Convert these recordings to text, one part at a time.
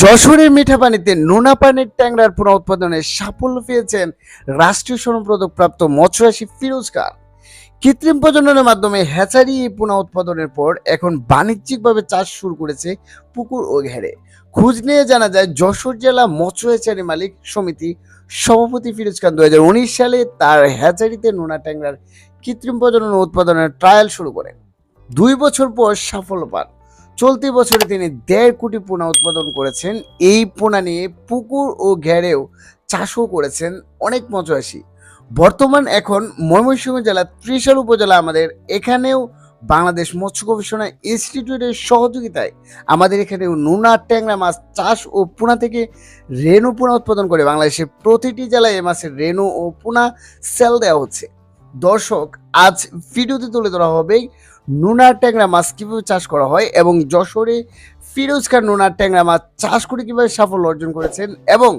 যশোরের মিঠা পানিতে নোনা পানির ট্যাংরার পুনঃ উৎপাদনে সাফল্য পেয়েছেন রাষ্ট্রীয় স্বর্ণপদক প্রাপ্ত মৎস্যরাশি ফিরোজ খান কৃত্রিম প্রজননের মাধ্যমে হ্যাচারি পুনঃ উৎপাদনের পর এখন বাণিজ্যিকভাবে চাষ শুরু করেছে পুকুর ও ঘেরে। খোঁজ নিয়ে জানা যায়, যশোর জেলা মৎস্য হ্যাচারি মালিক সমিতি সভাপতি ফিরোজ খান দুই হাজার উনিশ সালে তার হ্যাচারিতে নোনা ট্যাংরার কৃত্রিম প্রজনন উৎপাদনের ট্রায়াল শুরু করেন। দুই বছর পর সাফল্য পান। চলতি বছরে তিনি দেড় কোটি পোনা উৎপাদন করেছেন। এই পোনা নিয়ে পুকুর ও ঘেরেও চাষও করেছেন অনেক মজুয়াসী বর্তমান এখন ময়মনসিংহ জেলার ত্রিশাল উপজেলা আমাদের এখানেও বাংলাদেশ মৎস্য গবেষণা ইনস্টিটিউটের সহযোগিতায় আমাদের এখানেও নোনা ট্যাংরা মাছ চাষ ও পোনা থেকে রেণু পোনা উৎপাদন করে বাংলাদেশের প্রতিটি জেলায় এ মাছের রেণু ও পোনা সেল দেওয়া হচ্ছে। দর্শক, আজ ভিডিওতে তুলে ধরা হবে নোনা ট্যাংরা মাছ কীভাবে চাষ করা হয় এবং যশোরে ফিরোজ খান নোনা ট্যাংরা মাছ চাষ করে কীভাবে সাফল্য অর্জন করেছেন এবং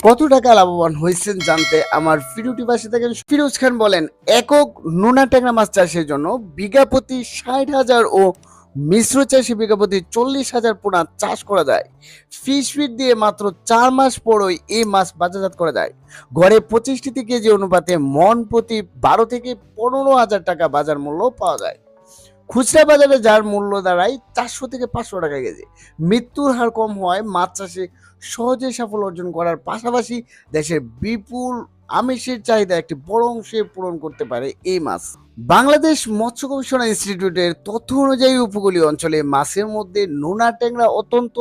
কত টাকা লাভবান হয়েছেন জানতে আমার ভিডিওটি পাশে থাকেন ফিরোজ খান বলেন, একক নোনা ট্যাংরা মাছ চাষের জন্য বিঘা প্রতি ষাট হাজার ও মিশ্র চাষে বিঘা প্রতি চল্লিশ হাজার পোনা চাষ করা যায়। ফিশ ফিট দিয়ে মাত্র চার মাস পরই এই মাছ বাজারজাত করা যায়। গড়ে পঁচিশটি কেজি অনুপাতে মন প্রতি বারো থেকে পনেরো হাজার টাকা বাজার মূল্য পাওয়া যায়। খুচরা বাজারে যার মূল্য দাঁড়ায় চারশো থেকে পাঁচশো টাকা কেজি। মৃত্যুর হার কম হওয়ায় মাছ চাষে সহজে সাফল্য অর্জন করার পাশাপাশি দেশের বিপুল আমিষের চাহিদা একটি বড় অংশে পূরণ করতে পারে এই মাছ। বাংলাদেশ মৎস্য গবেষণা ইনস্টিটিউটের তথ্য অনুযায়ী উপকূলীয় অঞ্চলে মাছের মধ্যে নোনা ট্যাংরা অত্যন্ত